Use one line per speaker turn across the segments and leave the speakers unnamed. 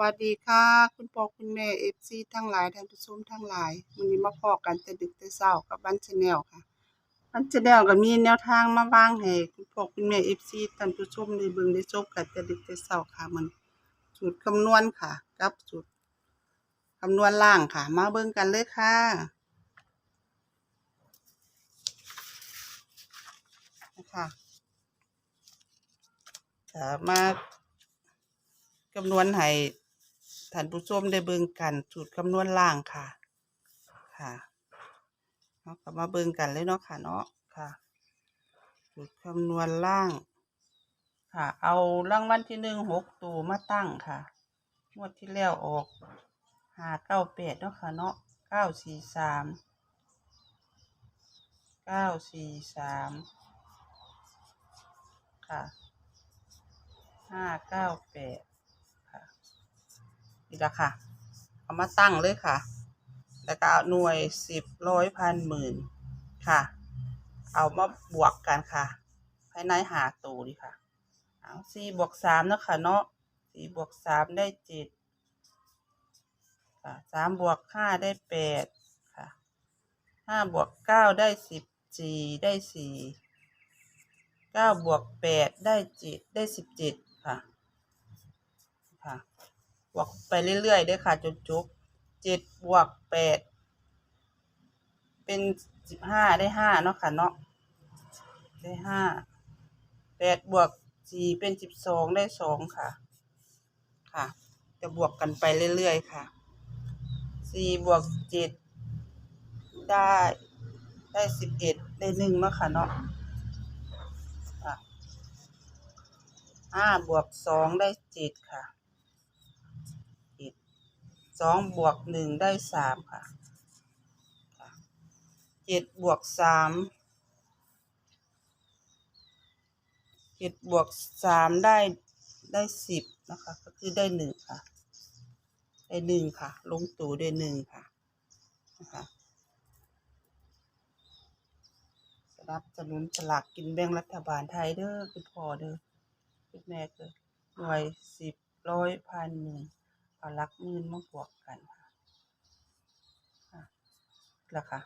วัสดีค่ะ คุณพ่อคุณแม่เอฟซีทั้งหลายท่านผู้ชมทั้งหลายวันนี้มาพอกันแต่ดึกแต่เช้ากับบันชาแนลค่ะบันชาแนลก็มีแนวทางมาวางให้คุณพ่อคุณแม่เอฟซีท่านผู้ชมได้เบิ่งได้ชมกันแต่ดึกแต่เช้าค่ะมันสูตรคำนวณค่ะกับสูตรคำนวณล่างค่ะ มาเบิ่งกันเลยค่ะนะคะจะมาคำนวณให้ ท่านผู้ชมได้เบิ่งกันสูตรคำนวณล่างค่ะ ค่ะเราก็มาเบิ่งกันเลยเนาะค่ะเนาะค่ะ สูตรคำนวณล่าง ค่ะ เอารางวัลที่หนึ่งหกตัวมาตั้งค่ะงวดที่แล้วออกห้าเก้าแปดเนาะค่ะเนาะเก้าสี่สามเก้าสี่สามค่ะห้าเก้าแปด นี่ละค่ะ เอามาตั้งเลยค่ะ แล้วก็เอาหน่วยสิบร้อยพันหมื่นค่ะ เอามาบวกกันค่ะ ภายในหาตัวดีค่ะ เอาสี่บวกสามเนาะค่ะเนาะสี่บวกสามได้เจ็ดค่ะสามบวกห้าได้แปดค่ะห้าบวกเก้าได้สิบสี่ได้สี่เก้าบวกแปดได้เจ็ดได้สิบเจ็ด บวกไปเรื่อยๆด้วยค่ะจนจบเจ็ดบวกแปดเป็นสิบห้าได้ห้าเนาะค่ะเนาะได้ห้าแปดบวกสี่เป็นสิบสองได้สองค่ะ ค่ะ จะบวกกันไปเรื่อยๆค่ะสี่บวกเจ็ดได้ได้สิบเอ็ดได้หนึ่งเนาะค่ะเนาะห้าบวกสองได้เจ็ดค่ะ สองบวกหนึ่งได้สามค่ะเจ็ดบวกสามเจ็ดบวกสามได้ได้สิบนะคะ ก็คือได้หนึ่งค่ะ ได้หนึ่งค่ะ ลงตูได้หนึ่งค่ะนะคะสนับสนุนสลากกินแบ่งรัฐบาลไทยเด้อคุณพ่อเด้อคุณแม่เด้อหน่วยสิบร้อยพันหนึ่ง เอาลักมื่นมาบวกกันค่ะค่ะแล้วค่ะ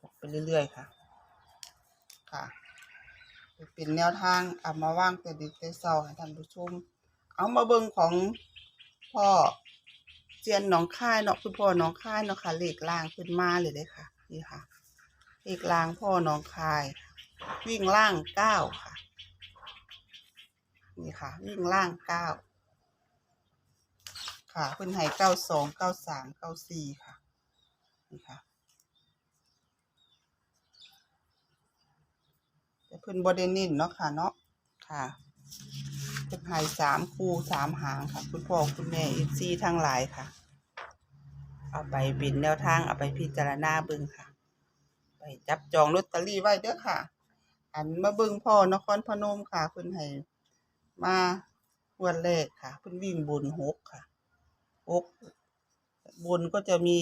บวกไปเรื่อยๆค่ะ ค่ะ เป็นแนวทางเอามาว่างแต่ดึกแต่เช้าให้ท่านผู้ชม เอามาเบิ่งของพ่อเจียนหนองค่ายเนาะคุณพ่อหนองค่ายเนาะค่ะเหลขล่างขึ้นมาเลยเด้อค่ะ นี่ค่ะเหลขล่างพ่อหนองค่าย วิ่งล่างเก้าค่ะ นี่ค่ะ วิ่งล่างเก้า ค่ะเพิ่นให้เก้าสองเก้าสามเก้าสี่ค่ะนี่ค่ะแต่เพิ่นบ่ได้เน้นเนาะค่ะเนาะค่ะเพิ่นให้สามคู่สามหางค่ะ คุณพ่อคุณแม่เอฟซีทั้งหลายค่ะ เอาไปเป็นแนวทางเอาไปพิจารณาเบิ่งค่ะ ไปจับจองลอตเตอรี่ไว้เด้อค่ะ อันมาเบิ่งพ่อนครพนมค่ะเพิ่นให้มาวันแรกค่ะเพิ่นวิ่งบนหกค่ะ หกบนก็จะมี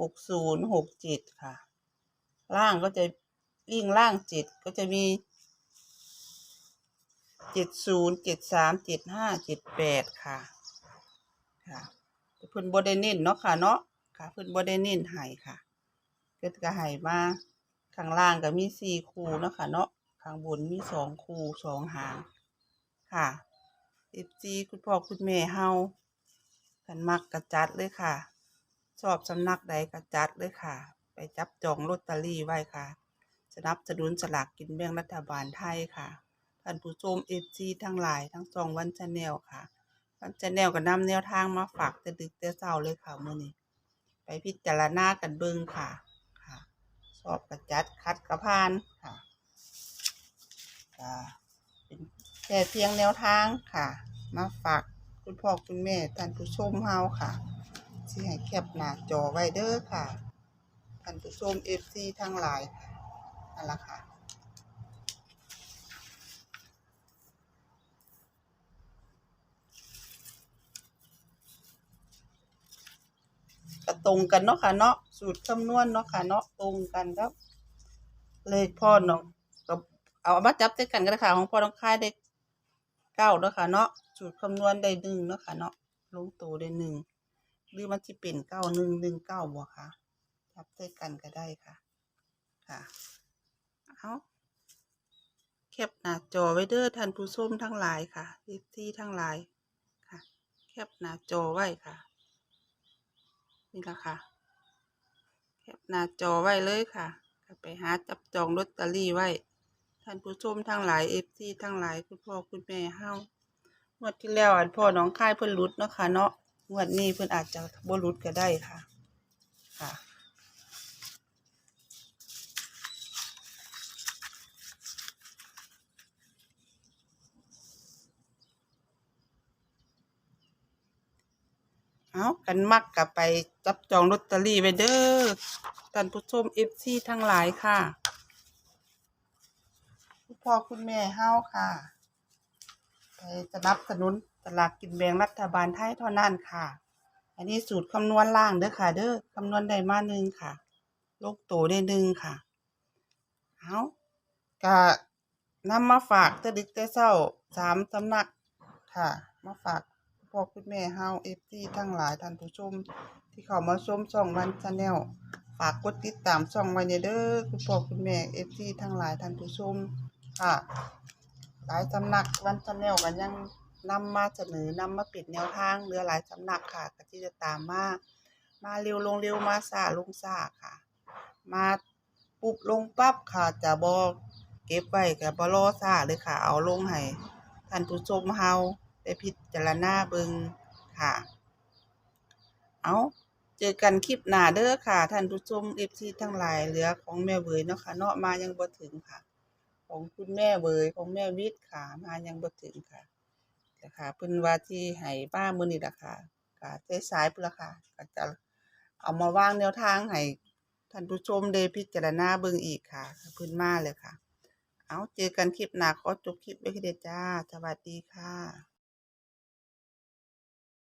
หกศูนย์หกเจ็ดค่ะ ล่างก็จะวิ่งล่างเจ็ดก็จะมีเจ็ดศูนย์เจ็ดสามเจ็ดห้าเจ็ดแปดค่ะ ค่ะเพิ่นบ่ได้เน้นเนาะค่ะเนาะค่ะเพิ่นบ่ได้เน้นให้ค่ะเพิ่นก็ให้มาข้างล่างก็มีสี่คูเนาะค่ะเนาะข้างบนมีสองคูสองหางค่ะเอฟซีคุณพ่อคุณแม่เฮา กันมักกระจัดเลยค่ะ ชอบสำนักใดกระจัดเลยค่ะ ไปจับจองลอตเตอรี่ไว้ค่ะสนับสนุนสลากกินแบ่งรัฐบาลไทยค่ะท่านผู้ชมเอฟซีทั้งหลายทั้งสองวันชาแนลค่ะ วันชาแนลก็นำแนวทางมาฝากแต่ดึกแต่เช้าเลยค่ะมื้อนี้ไปพิจารณากันเบิ่งค่ะค่ะชอบกระจัดคัดกระพานค่ะค่ะเป็นแค่เพียงแนวทางค่ะ มาฝาก คุณพ่อคุณแม่ท่านผู้ชมเฮาค่ะที่ให้แคปหน้าจอไว้เด้อค่ะท่านผู้ชมเอฟซีทั้งหลายค่ะนั่นละค่ะก็ตรงกันเนาะค่ะเนาะสูตรคำนวณเนาะค่ะเนาะตรงกันครับ เลขพ่อน้องก็เอามาจับด้วยกันก็ได้ค่ะ ของพ่อน้องค่ายได้เก้าเนาะค่ะเนาะ สูตรคำนวณได้หนึ่งเนาะค่ะเนาะลงตัวได้หนึ่งหรือมันสิเป็นเก้าหนึ่งหนึ่งเก้าบ่ค่ะจับใส่กันก็ได้ค่ะ ค่ะ เอาแคปหน้าจอไว้เด้อท่านผู้ชมทั้งหลายค่ะที่ทั้งหลายค่ะ แคปหน้าจอไว้ค่ะ นี่ละค่ะ แคปหน้าจอไว้เลยค่ะไปหาจับจองลอตเตอรี่ไว้ท่านผู้ชมทั้งหลายเอฟซีทั้งหลายคุณพ่อคุณแม่เฮา วดที่แล้วอันพ่อน้องค่ายเพิ่นหลุดเนาะค่ะเนาะงวดนี้เพิ่นอาจจะบ่หลุดก็ได้ค่ะ ค่ะ เอากันมักกับไปจับจองลอตเตอรี่ไว้เด้อท่านผู้ชมเอฟซีทั้งหลายค่ะคุณพ่อคุณแม่เฮาค่ะ สนับสนุนตลากกินแบ่งรัฐบาลไทยเท่านั้นค่ะ อันนี้สูตรคำนวณล่างเด้อค่ะ เด้อคำนวณได้มาหนึ่งค่ะ ลูกโตได้หนึ่งค่ะ เอากะนำมาฝากต่ดึกต่เช้าสามสำนักค่ะ มาฝากพ่อคุณแม่เฮาเอฟซีทั้งหลายท่านผู้ชม ที่เข้ามาชมช่องวันชาแนลฝากกดติดตามช่องไว้ในเด้อคุณพ่อคุณแม่เอฟซีทั้งหลายท่านผู้ชมค่ะ หลายสำนักวันชาแนลก็ยังนำมาเสนอนำมาปิดแนวทางเหลือหลายสำนักค่ะก็ที่จะตามมามาเร็วลงเร็วมาซาลงซาค่ะ มาปุ๊บลงปั๊บค่ะจะบอเก็บไว้กับบรอซาเลยค่ะ เอาลงให้ท่านผู้ชมเฮาได้พิจารณาเบิงค่ะ เอาเจอกันคลิปหน้าเด้อค่ะ ท่านผู้ชมเอฟซีทั้งหลายเหลือของแม่เวยเนาะค่ะเนาะมายังบ่ถึงค่ะ ของคุณแม่เวยของแม่วิทย์ค่ะมายังบ่ถึงค่ะแต่ค่ะเพิ่นว่าที่ให้ป้ามื้อนี้ล่ะค่ะก็สายๆพุ่นล่ะค่ะก็จะเอามาวางแนวทางให้ท่านผู้ชมได้พิจารณาเบิ่งอีกค่ะเพิ่นมาเลยค่ะ เอาเจอกันคลิปหน้าขอจบคลิปไว้แค่เด้อจ้า สวัสดีค่ะ